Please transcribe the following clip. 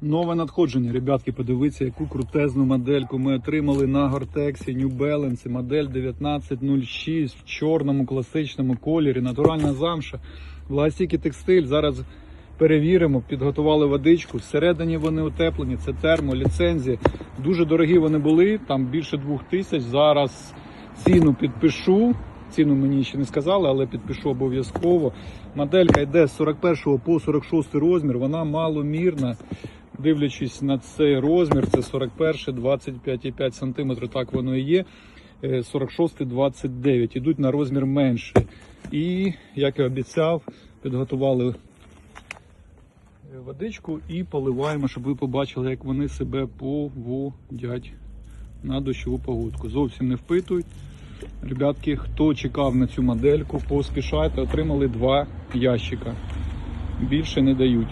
Нове надходження, ребятки, подивіться, яку крутезну модельку ми отримали на Гортексі New Balance, модель 1906 в чорному класичному кольорі, натуральна замша, власіки текстиль. Зараз перевіримо, підготували водичку. Всередині вони утеплені, це термо, ліцензія. Дуже дорогі вони були, там більше двох тисяч. Зараз ціну підпишу. Ціну мені ще не сказали, але підпишу обов'язково. Моделька йде з 41 по 46 розмір, вона маломірна. Дивлячись на цей розмір, це 41, 25,5 см, так воно і є. Е, 46, 29. Ідуть на розмір менше. І, як і обіцяв, підготували е, водичку і поливаємо, щоб ви побачили, як вони себе поводять на дощову погодку. Зовсім не впитують. Ребятки, хто чекав на цю модельку, поспішайте, отримали два ящика. Більше не дають.